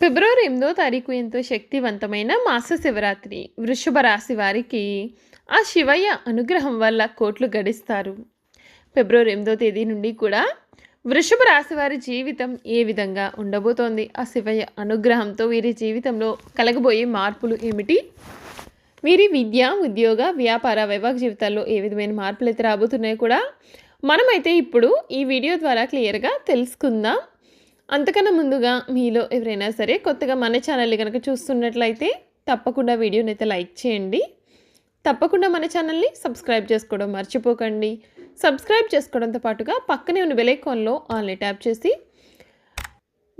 ఫిబ్రవరి ఎనిమిదో తారీఖు ఎంతో శక్తివంతమైన మాస శివరాత్రి. వృషభ రాశి వారికి ఆ శివయ్య అనుగ్రహం వల్ల కోట్లు గడిస్తారు. ఫిబ్రవరి ఎనిమిదో తేదీ నుండి కూడా వృషభ రాశి వారి జీవితం ఏ విధంగా ఉండబోతోంది? ఆ శివయ్య అనుగ్రహంతో వీరి జీవితంలో కలగబోయే మార్పులు ఏమిటి? వీరి విద్య ఉద్యోగ వ్యాపార వైవాహిక జీవితాల్లో ఏ విధమైన మార్పులు అయితే రాబోతున్నాయో కూడా మనమైతే ఇప్పుడు ఈ వీడియో ద్వారా క్లియర్గా తెలుసుకుందాం. అంతకన్నా ముందుగా మీలో ఎవరైనా సరే కొత్తగా మన ఛానల్ని కనుక చూస్తున్నట్లయితే తప్పకుండా వీడియోని అయితే లైక్ చేయండి. తప్పకుండా మన ఛానల్ని సబ్స్క్రైబ్ చేసుకోవడం మర్చిపోకండి. సబ్స్క్రైబ్ చేసుకోవడంతో పాటుగా పక్కనే ఉన్న బెలైకాన్లో ఆన్లైన్ ఆన్లీ ట్యాప్ చేసి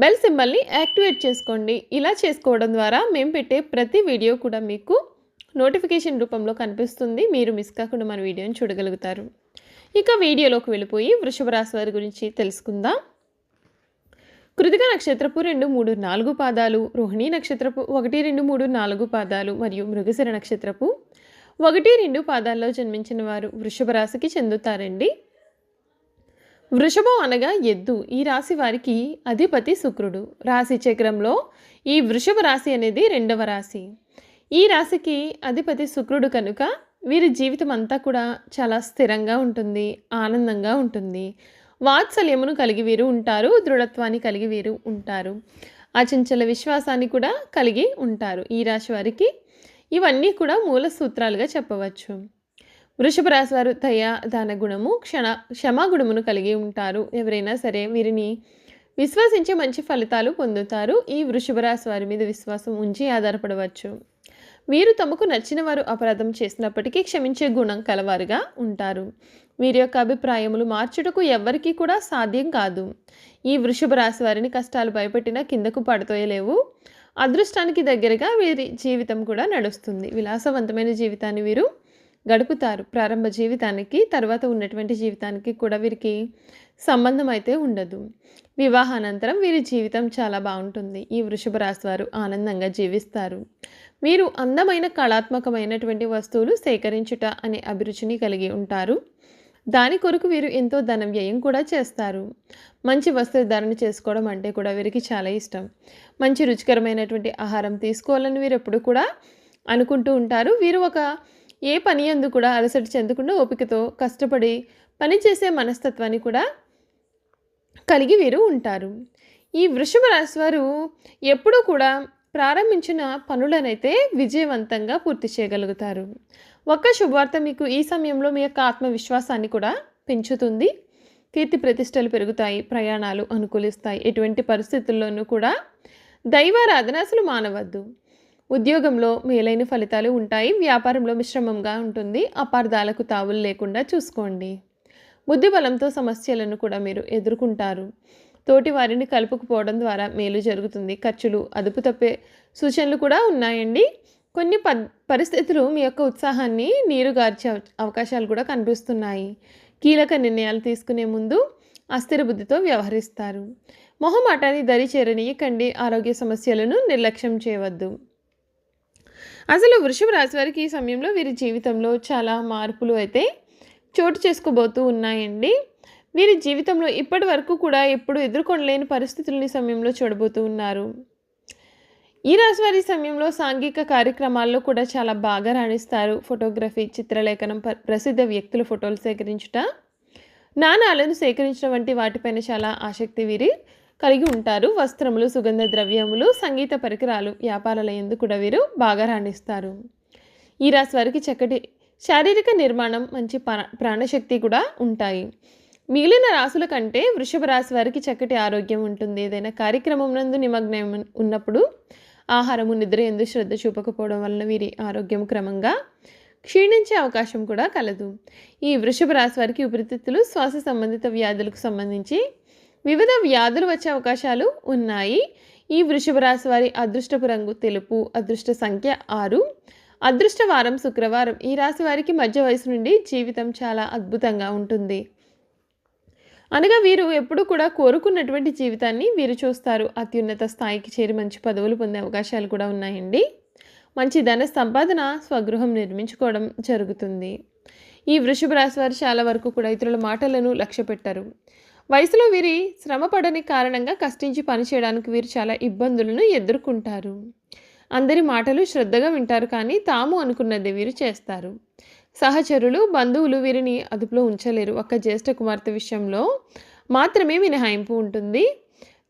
బెల్ సింబల్ని యాక్టివేట్ చేసుకోండి. ఇలా చేసుకోవడం ద్వారా మేము పెట్టే ప్రతి వీడియో కూడా మీకు నోటిఫికేషన్ రూపంలో కనిపిస్తుంది. మీరు మిస్ కాకుండా మన వీడియోని చూడగలుగుతారు. ఇక వీడియోలోకి వెళ్ళిపోయి వృషభ రాశి వారి గురించి తెలుసుకుందాం. కృతిక నక్షత్రపు రెండు మూడు నాలుగు పాదాలు రోహిణి నక్షత్రపు ఒకటి రెండు మూడు నాలుగు పాదాలు మరియు మృగశిర నక్షత్రపు ఒకటి రెండు పాదాల్లో జన్మించిన వారు వృషభ రాశికి చెందుతారండి. వృషభం అనగా ఎద్దు. ఈ రాశి వారికి అధిపతి శుక్రుడు. రాశి చక్రంలో ఈ వృషభ రాశి అనేది రెండవ రాశి. ఈ రాశికి అధిపతి శుక్రుడు కనుక వీరి జీవితం అంతా కూడా చాలా స్థిరంగా ఉంటుంది ఆనందంగా ఉంటుంది. వాత్సల్యమును కలిగి వీరు ఉంటారు దృఢత్వాన్ని కలిగి వీరు ఉంటారు. అచంచల విశ్వాసాన్ని కూడా కలిగి ఉంటారు ఈ రాశి వారికి. ఇవన్నీ కూడా మూల సూత్రాలుగా చెప్పవచ్చు. వృషభ రాశి వారు దయ దాన గుణము క్షణ క్షమాగుణమును కలిగి ఉంటారు. ఎవరైనా సరే వీరిని విశ్వసించి మంచి ఫలితాలు పొందుతారు. ఈ వృషభ రాశి వారి మీద విశ్వాసం ఉంచి ఆధారపడవచ్చు. వీరు తమకు నచ్చిన వారు అపరాధం చేసినప్పటికీ క్షమించే గుణం కలవారుగా ఉంటారు. వీరి యొక్క అభిప్రాయములు మార్చుటకు ఎవ్వరికీ కూడా సాధ్యం కాదు. ఈ వృషభ రాశి వారిని కష్టాలు భయపెట్టినా కిందకు పడతోయలేవు. అదృష్టానికి దగ్గరగా వీరి జీవితం కూడా నడుస్తుంది. విలాసవంతమైన జీవితాన్ని వీరు గడుపుతారు. ప్రారంభ జీవితానికి తర్వాత ఉన్నటువంటి జీవితానికి కూడా వీరికి సంబంధం అయితే ఉండదు. వివాహానంతరం వీరి జీవితం చాలా బాగుంటుంది. ఈ వృషభ రాశి వారు ఆనందంగా జీవిస్తారు. వీరు అందమైన కళాత్మకమైనటువంటి వస్తువులు సేకరించుట అనే అభిరుచిని కలిగి ఉంటారు. దాని కొరకు వీరు ఎంతో ధన వ్యయం కూడా చేస్తారు. మంచి వస్త్రధారణ చేసుకోవడం అంటే కూడా వీరికి చాలా ఇష్టం. మంచి రుచికరమైనటువంటి ఆహారం తీసుకోవాలని వీరు ఎప్పుడు కూడా అనుకుంటూ ఉంటారు. వీరు ఒక ఏ పని అందు కూడా అలసట చెందకుండా ఓపికతో కష్టపడి పని చేసే మనస్తత్వాన్ని కూడా కలిగి వీరు ఉంటారు. ఈ వృషభ రాశి వారు ఎప్పుడూ కూడా ప్రారంభించిన పనులనైతే విజయవంతంగా పూర్తి చేయగలుగుతారు. ఒక్క శుభవార్త మీకు ఈ సమయంలో మీ యొక్క ఆత్మవిశ్వాసాన్ని కూడా పెంచుతుంది. కీర్తి ప్రతిష్టలు పెరుగుతాయి ప్రయాణాలు అనుకూలిస్తాయి. ఎటువంటి పరిస్థితుల్లోనూ కూడా దైవారాధన అసలు మానవద్దు. ఉద్యోగంలో మేలైన ఫలితాలు ఉంటాయి వ్యాపారంలో మిశ్రమంగా ఉంటుంది. అపార్థాలకు తావులు లేకుండా చూసుకోండి. బుద్ధిబలంతో సమస్యలను కూడా మీరు ఎదుర్కొంటారు. తోటి వారిని కలుపుకుపోవడం ద్వారా మేలు జరుగుతుంది. ఖర్చులు అదుపు తప్పే సూచనలు కూడా ఉన్నాయండి. కొన్ని ప పరిస్థితులు మీ యొక్క ఉత్సాహాన్ని నీరుగార్చే అవకాశాలు కూడా కనిపిస్తున్నాయి. కీలక నిర్ణయాలు తీసుకునే ముందు అస్థిర బుద్ధితో వ్యవహరిస్తారు. మొహమాటాన్ని దరి చేరనీయకండి ఆరోగ్య సమస్యలను నిర్లక్ష్యం చేయవద్దు. అసలు వృషభ రాశి వారికి ఈ సమయంలో వీరి జీవితంలో చాలా మార్పులు అయితే చోటు చేసుకోబోతూ ఉన్నాయండి. వీరి జీవితంలో ఇప్పటి వరకు కూడా ఎప్పుడు ఎదుర్కొనలేని పరిస్థితులని సమయంలో చూడబోతూ ఉన్నారు. ఈ రాశి వారి సమయంలో సాంఘిక కార్యక్రమాల్లో కూడా చాలా బాగా రాణిస్తారు. ఫోటోగ్రఫీ చిత్రలేఖనం ప్రసిద్ధ వ్యక్తుల ఫోటోలు సేకరించుట. నాణాలను సేకరించడం వంటి వాటిపైన చాలా ఆసక్తి వీరి కలిగి ఉంటారు. వస్త్రములు సుగంధ ద్రవ్యములు సంగీత పరికరాలు వ్యాపారాల ఎందు కూడా వీరు బాగా రాణిస్తారు. ఈ రాశి వారికి చక్కటి శారీరక నిర్మాణం మంచి ప్రాణశక్తి కూడా ఉంటాయి. మిగిలిన రాసుల కంటే వృషభ రాశి వారికి చక్కటి ఆరోగ్యం ఉంటుంది. ఏదైనా కార్యక్రమం నందు నిమగ్నం ఉన్నప్పుడు ఆహారము నిద్ర ఎందు శ్రద్ధ చూపకపోవడం వలన వీరి ఆరోగ్యం క్రమంగా క్షీణించే అవకాశం కూడా కలదు. ఈ వృషభ రాశి వారికి ఉపరితిత్తులు శ్వాస సంబంధిత వ్యాధులకు సంబంధించి వివిధ వ్యాధులు వచ్చే అవకాశాలు ఉన్నాయి. ఈ వృషభ రాశి వారి అదృష్టపు రంగు తెలుపు అదృష్ట సంఖ్య ఆరు అదృష్ట వారం శుక్రవారం. ఈ రాశి వారికి మధ్య వయసు నుండి జీవితం చాలా అద్భుతంగా ఉంటుంది. అనగా వీరు ఎప్పుడు కూడా కోరుకున్నటువంటి జీవితాన్ని వీరు చూస్తారు. అత్యున్నత స్థాయికి చేరి మంచి పదవులు పొందే అవకాశాలు కూడా ఉన్నాయండి. మంచి ధన సంపాదన స్వగృహం నిర్మించుకోవడం జరుగుతుంది. ఈ వృషభ రాశి వారు చాలా వరకు కూడా ఇతరుల మాటలను లక్ష్య పెట్టారు. వయసులో వీరి శ్రమ పడని కారణంగా కష్టించి పనిచేయడానికి వీరు చాలా ఇబ్బందులను ఎదుర్కొంటారు. అందరి మాటలు శ్రద్ధగా వింటారు కానీ తాము అనుకున్నది వీరు చేస్తారు. సహచరులు బంధువులు వీరిని అదుపులో ఉంచలేరు. ఒక్క జ్యేష్ఠ కుమార్తె విషయంలో మాత్రమే మినహాయింపు ఉంటుంది.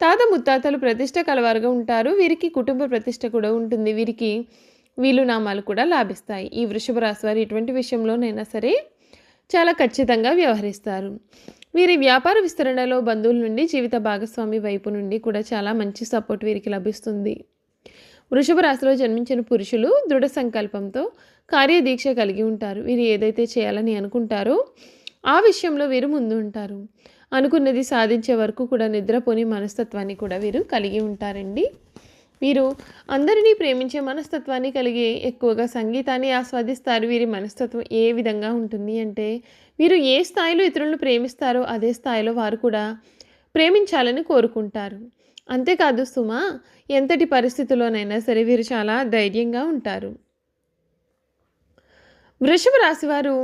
తాత ముత్తాతలు ప్రతిష్ట కలవారుగా ఉంటారు. వీరికి కుటుంబ ప్రతిష్ట కూడా ఉంటుంది. వీరికి వీలునామాలు కూడా లాభిస్తాయి. ఈ వృషభ రాశి వారు ఎటువంటి విషయంలోనైనా సరే చాలా ఖచ్చితంగా వ్యవహరిస్తారు. వీరి వ్యాపార విస్తరణలో బంధువుల నుండి జీవిత భాగస్వామి వైపు నుండి కూడా చాలా మంచి సపోర్ట్ వీరికి లభిస్తుంది. వృషభ రాశిలో జన్మించిన పురుషులు దృఢ సంకల్పంతో కార్యదీక్ష కలిగి ఉంటారు. వీరు ఏదైతే చేయాలని అనుకుంటారో ఆ విషయంలో వీరు ముందు ఉంటారు. అనుకున్నది సాధించే వరకు కూడా నిద్రపోని మనస్తత్వాన్ని కూడా వీరు కలిగి ఉంటారండి. వీరు అందరినీ ప్రేమించే మనస్తత్వాన్ని కలిగి ఎక్కువగా సంగీతాన్ని ఆస్వాదిస్తారు. వీరి మనస్తత్వం ఏ విధంగా ఉంటుంది అంటే వీరు ఏ స్థాయిలో ఇతరులను ప్రేమిస్తారో అదే స్థాయిలో వారు కూడా ప్రేమించాలని కోరుకుంటారు. అంతేకాదు సుమ ఎంతటి పరిస్థితుల్లోనైనా సరే వీరు చాలా ధైర్యంగా ఉంటారు. వృషభ రాశి వారు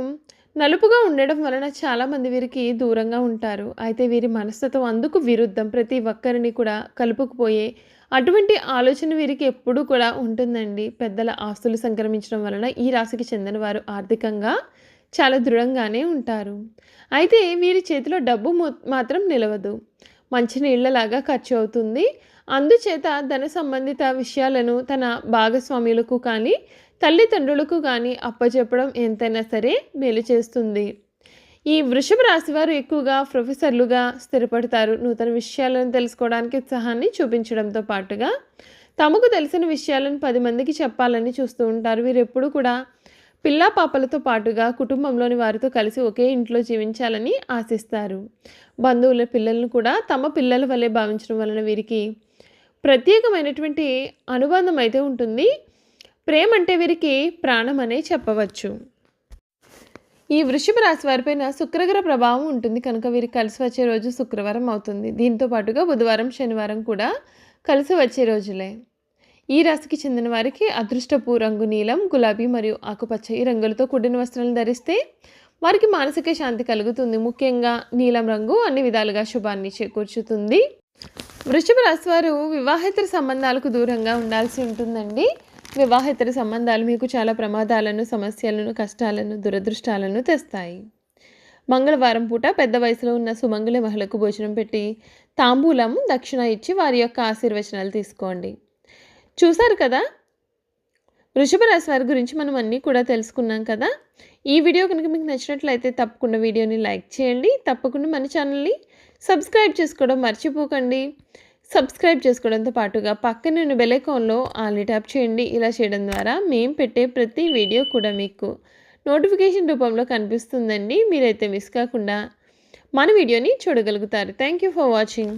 నలుపుగా ఉండడం వలన చాలామంది వీరికి దూరంగా ఉంటారు. అయితే వీరి మనస్తత్వం అందుకు విరుద్ధం. ప్రతి ఒక్కరిని కూడా కలుపుకుపోయే అటువంటి ఆలోచన వీరికి ఎప్పుడూ కూడా ఉంటుందండి. పెద్దల ఆస్తులు సంక్రమించడం వలన ఈ రాశికి చెందిన వారు ఆర్థికంగా చాలా దృఢంగానే ఉంటారు. అయితే వీరి చేతిలో డబ్బు మాత్రం నిలవదు. మంచినీళ్ళలాగా ఖర్చు అవుతుంది అందుచేత ధన సంబంధిత విషయాలను తన భాగస్వామ్యులకు కానీ తల్లిదండ్రులకు కానీ అప్పచెప్పడం ఎంతైనా సరే మేలు చేస్తుంది. ఈ వృషభ రాశి వారు ఎక్కువగా ప్రొఫెసర్లుగా స్థిరపడతారు. నూతన విషయాలను తెలుసుకోవడానికి ఉత్సాహాన్ని చూపించడంతో పాటుగా తమకు తెలిసిన విషయాలను పది మందికి చెప్పాలని చూస్తూ ఉంటారు. వీరు కూడా పిల్లా పాపలతో పాటుగా కుటుంబంలోని వారితో కలిసి ఒకే ఇంట్లో జీవించాలని ఆశిస్తారు. బంధువుల పిల్లలను కూడా తమ పిల్లల వలె భావించడం వలన వీరికి ప్రత్యేకమైనటువంటి అనుబంధం అయితే ఉంటుంది. ప్రేమ అంటే వీరికి ప్రాణం అనే చెప్పవచ్చు. ఈ వృషభ రాశి వారిపైన శుక్రగ్రహ ప్రభావం ఉంటుంది. కనుక వీరికి కలిసి వచ్చే రోజు శుక్రవారం అవుతుంది. దీంతో పాటుగా బుధవారం శనివారం కూడా కలిసి వచ్చే రోజులే. ఈ రాశికి చెందిన వారికి అదృష్టపు రంగు నీలం గులాబీ మరియు ఆకుపచ్చ ఈ రంగులతో కూడిన వస్త్రాలను ధరిస్తే వారికి మానసిక శాంతి కలుగుతుంది. ముఖ్యంగా నీలం రంగు అన్ని విధాలుగా శుభాన్ని చేకూర్చుతుంది. వృషభ రాశి వారు వివాహేతర సంబంధాలకు దూరంగా ఉండాల్సి ఉంటుందండి. వివాహేతర సంబంధాలు మీకు చాలా ప్రమాదాలను సమస్యలను కష్టాలను దురదృష్టాలను తెస్తాయి. మంగళవారం పూట పెద్ద వయసులో ఉన్న సుమంగళి మహిళకు భోజనం పెట్టి తాంబూలం దక్షిణ ఇచ్చి వారి యొక్క ఆశీర్వచనాలు తీసుకోండి. చూసారు కదా? వృషభ రాశి వారి గురించి మనం అన్నీ కూడా తెలుసుకున్నాం కదా? ఈ వీడియో కనుక మీకు నచ్చినట్లయితే తప్పకుండా వీడియోని లైక్ చేయండి. తప్పకుండా మన ఛానల్ని సబ్స్క్రైబ్ చేసుకోవడం మర్చిపోకండి. సబ్స్క్రైబ్ చేసుకోవడంతో పాటుగా పక్కన ఉన్న బెలైకాన్లో ఆల్ని ట్యాప్ చేయండి. ఇలా చేయడం ద్వారా మేము పెట్టే ప్రతి వీడియో కూడా మీకు నోటిఫికేషన్ రూపంలో కనిపిస్తుందండి. మీరైతే మిస్ కాకుండా మన వీడియోని చూడగలుగుతారు. Thank you for watching